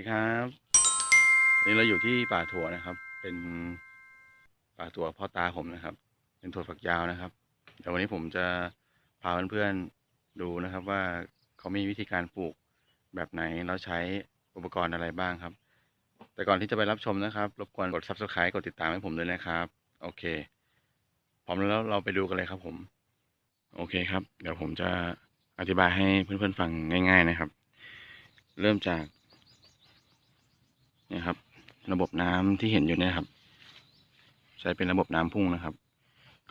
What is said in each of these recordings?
ดีครับนนี้เราอยู่ที่ป่าถั่วนะครับ เป็นป่าถั่วพ่อตาผมนะครับ เป็นถั่วฝักยาวนะครับเดี๋ยววันนี้ผมจะพาเพื่อนๆดูนะครับว่าเขามีวิธีการปลูกแบบไหนแล้วใช้อุปกรณ์อะไรบ้างครับ แต่ก่อนที่จะไปรับชมนะครับ รบกวนกด subscribe กดติดตามให้ผมด้วยนะครับ โอเคพร้อมแล้วเราไปดูกันเลยครับ ผม โอเคครับ เดี๋ยวผมจะอธิบายให้เพื่อนๆฟังง่าย ๆนะครับ เริ่มจาก ระบบน้ำที่เห็นอยู่เนี่ยครับ ใช้เป็นระบบน้ำพุ่งนะครับ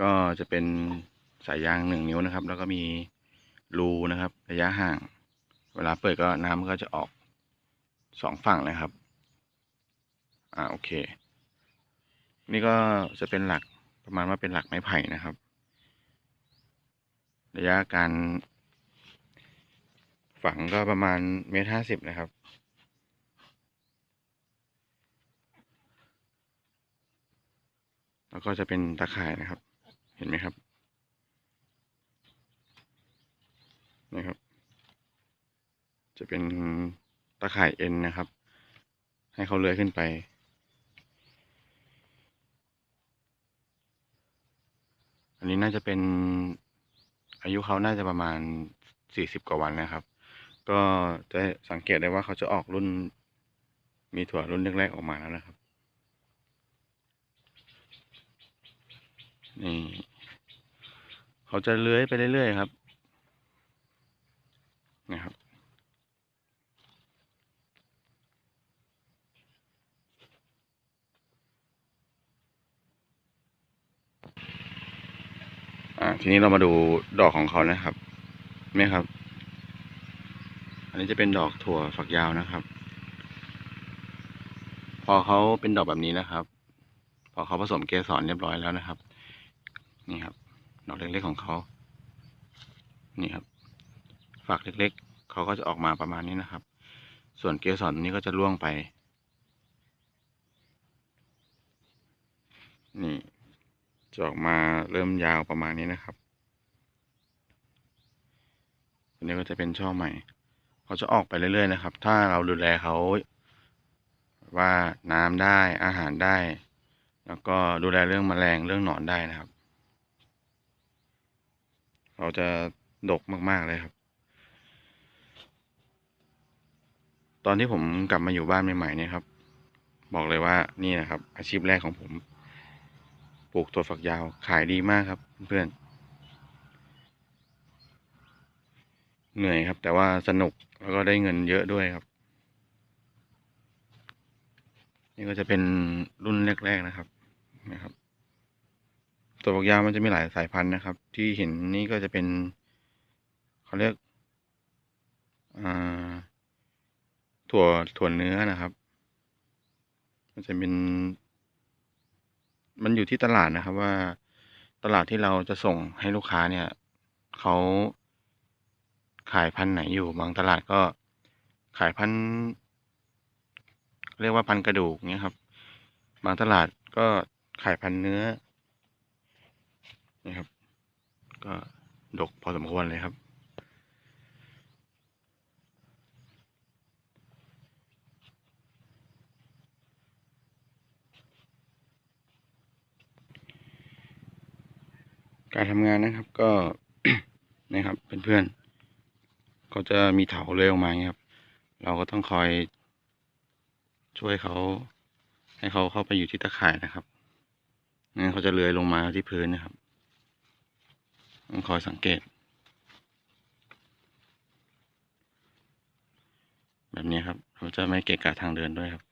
ก็จะเป็นสายยางหนึ่งนิ้วนะครับ แล้วก็มีรูนะครับ ระยะห่าง เวลาเปิดก็น้ำก็จะออกสองฝั่งเลยครับ อ่าโอเค นี่ก็จะเป็นหลักประมาณว่าเป็นหลักไม้ไผ่นะครับ ระยะการฝังก็ประมาณเมตรห้าสิบนะครับ แล้วก็จะเป็นตะข่ายนะครับ เห็นไหมครับนะครับ จะเป็นตะข่ายเอ็นนะครับ ให้เขาเลื้อยขึ้นไป อันนี้น่าจะเป็นอายุเขาน่าจะประมาณสี่สิบกว่าวันนะครับ ก็จะสังเกตได้ว่าเขาจะออกรุ่น มีถั่วรุ่นแรกๆออกมาแล้วนะครับ นี่ เขาจะเลื้อยไปเรื่อยๆครับ นะครับ อ่า ทีนี้เรามาดูดอกของเขานะครับเนี่ยครับ อันนี้จะเป็นดอกถั่วฝักยาวนะครับ พอเขาเป็นดอกแบบนี้นะครับ พอเขาผสมเกสรเรียบร้อยแล้วนะครับ นี่ครับ ดอกเล็กๆของเขา นี่ครับ ฝักเล็กๆ เขาก็จะออกมาประมาณนี้นะครับ ส่วนเกสรนี้ก็จะร่วงไป นี่จะออกมาเริ่มยาวประมาณนี้นะครับอันนี้ก็จะเป็นช่อใหม่ เขาจะออกไปเรื่อยๆนะครับ ถ้าเราดูแลเขาว่าน้ำได้อาหารได้ แล้วก็ดูแลเรื่องแมลงเรื่องหนอนได้นะครับ เขาจะดกมากๆเลยครับ ตอนที่ผมกลับมาอยู่บ้านใหม่ๆเนี่ยครับ บอกเลยว่านี่นะครับ อาชีพแรกของผม ปลูกถั่วฝักยาวขายดีมากครับเพื่อนเหนื่อยครับ แต่ว่าสนุกแล้วก็ได้เงินเยอะด้วยครับ นี่ก็จะเป็นรุ่นแรกๆนะครับนะครับ ถั่วฝักยาวมันจะมีหลายสายพันธุ์นะครับ ที่เห็นนี่ก็จะเป็นเขาเรียกถั่วถั่วเนื้อนะครับ มันจะเป็น มันอยู่ที่ตลาดนะครับ ว่าตลาดที่เราจะส่งให้ลูกค้าเนี่ยเขาขายพันธุ์ไหนอยู่บางตลาดก็ขายพันธุ์เรียกว่าพันธุ์กระดูกเนี่ยครับ บางตลาดก็ขายพันธุ์เนื้อ นี่ครับ ก็ดกพอสมควรเลยครับ การทำงานนะครับก็นะครับเพื่อนๆเขาจะมีเถาเลื้อยออกมาเงี้ยครับ เราก็ต้องคอย ช่วยเขาให้เขาเข้าไปอยู่ที่ตะข่ายนะครับงั้นเขาจะเลื้อยลงมาที่พื้นนะครับ ต้องคอยสังเกต แบบนี้ครับเขาจะไม่เกะกะทางเดินด้วยครับ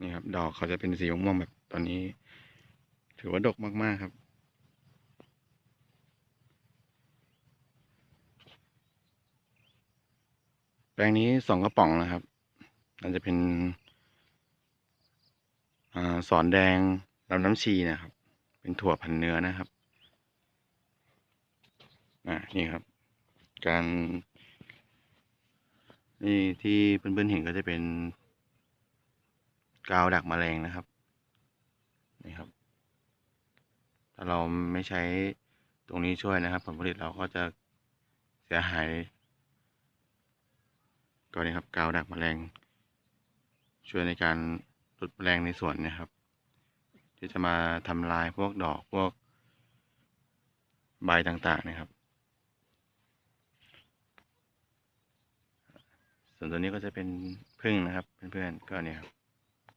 นี่ครับ ดอกเขาจะเป็นสีม่วงๆแบบตอนนี้ ถือว่าดกมาก ๆ ครับ แปลงนี้สองกระป๋องนะครับน่าจะเป็นอ่าสอนแดงลำน้ำชีนะครับ เป็นถั่วพันเนื้อนะครับอ่านี่ครับ การ นี่ที่เพื่อนๆเห็นก็จะเป็นกาวดักแมลงนะครับ นี่ครับ ถ้าเราไม่ใช้ตรงนี้ช่วยนะครับ ผลผลิตเราก็จะเสียหาย ก็นี่ครับกาวดักแมลง ช่วยในการลดแมลงในสวนนะครับ ที่จะมาทำลายพวกดอกพวกใบต่างๆนะครับ ส่วนตัวนี้ก็จะเป็นพึ่งนะครับเพื่อนๆก็เนี่ยครับ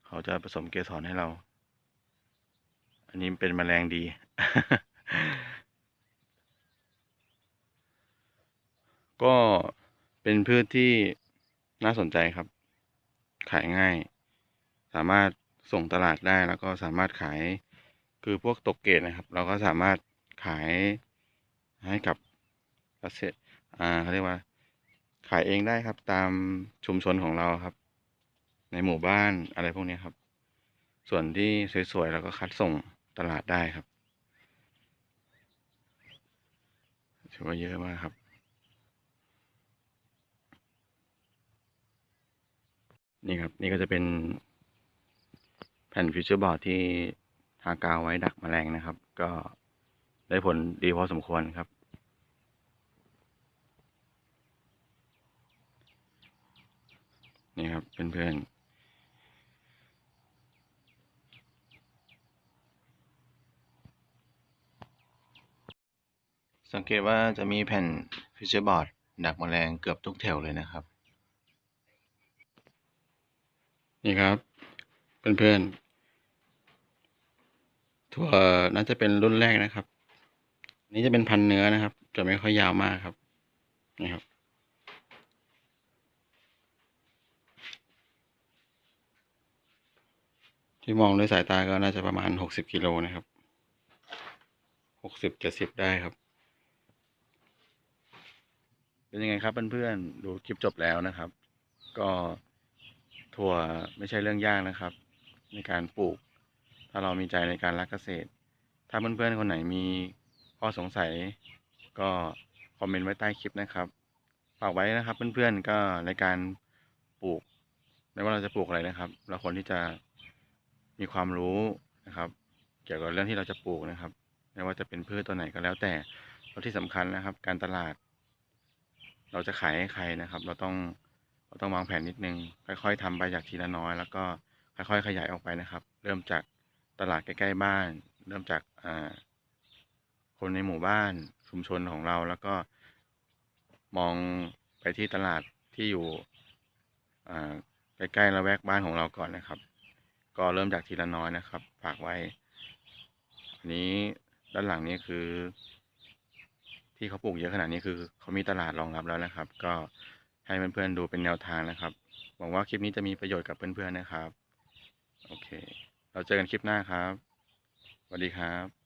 เขาจะผสมเกสรให้เรา อันนี้เป็นแมลงดี ก็เป็นพืชที่ น่าสนใจครับ ขายง่าย สามารถส่งตลาดได้แล้วก็สามารถขายคือพวกตกเกรดนะครับ เราก็สามารถขายให้กับเกษตรอ่าเขาเรียกว่า ขายเองได้ครับตามชุมชนของเราครับ ในหมู่บ้านอะไรพวกนี้ครับ ส่วนที่สวยๆเราก็คัดส่งตลาดได้ครับถือว่าเยอะมากครับ นี่ครับ นี่ก็จะเป็นแผ่นฟิวเจอร์บอร์ดที่ทากาวไว้ดักแมลงนะครับ ก็ได้ผลดีพอสมควรครับ นี่ครับเพื่อนๆสังเกตว่าจะมีแผ่นฟิวเจอร์บอร์ดดักแมลงเกือบทุกแถวเลยนะครับ นี่ครับเพื่อนๆถั่วน่าจะเป็นรุ่นแรกนะครับ นี่จะเป็นพันเนื้อนะครับ จะไม่ค่อยยาวมากครับ นี่ครับ ที่มองด้วยสายตาก็น่าจะประมาณหกสิบกิโลนะครับหกสิบเจ็ดสิบได้ครับ เป็นยังไงครับเพื่อนๆดูคลิปจบแล้วนะครับ ก็ ถั่วไม่ใช่เรื่องยากนะครับ ในการปลูก ถ้าเรามีใจในการรักเกษตร ถ้าเพื่อนๆคนไหนมีข้อสงสัย ก็คอมเมนต์ไว้ใต้คลิปนะครับฝากไว้นะครับ เพื่อนๆก็ในการปลูกไม่ว่าเราจะปลูกอะไรนะครับ เราควรที่จะมีความรู้นะครับ เกี่ยวกับเรื่องที่เราจะปลูกนะครับ ไม่ว่าจะเป็นพืชตัวไหนก็แล้วแต่แล้วที่สำคัญนะครับ การตลาด เราจะขายให้ใครนะครับ เราต้อง เราต้องวางแผนนิดนึง ค่อยๆทำไปจากทีละน้อย แล้วก็ค่อยๆ ขยายออกไปนะครับ เริ่มจากตลาดใกล้ๆบ้าน เริ่มจากคนในหมู่บ้านชุมชนของเราแล้วก็มองไปที่ตลาดที่อยู่ใกล้ๆละแวกบ้านของเราก่อนนะครับ ก็เริ่มจากทีละน้อยนะครับ ฝากไว้ อันนี้ด้านหลังนี้คือ ที่เขาปลูกเยอะขนาดนี้คือเขามีตลาดรองรับแล้วนะครับ ก็ ให้เพื่อนๆดูเป็นแนวทางนะครับ หวังว่าคลิปนี้จะมีประโยชน์กับเพื่อนๆนะครับ โอเค เราเจอกันคลิปหน้าครับสวัสดีครับ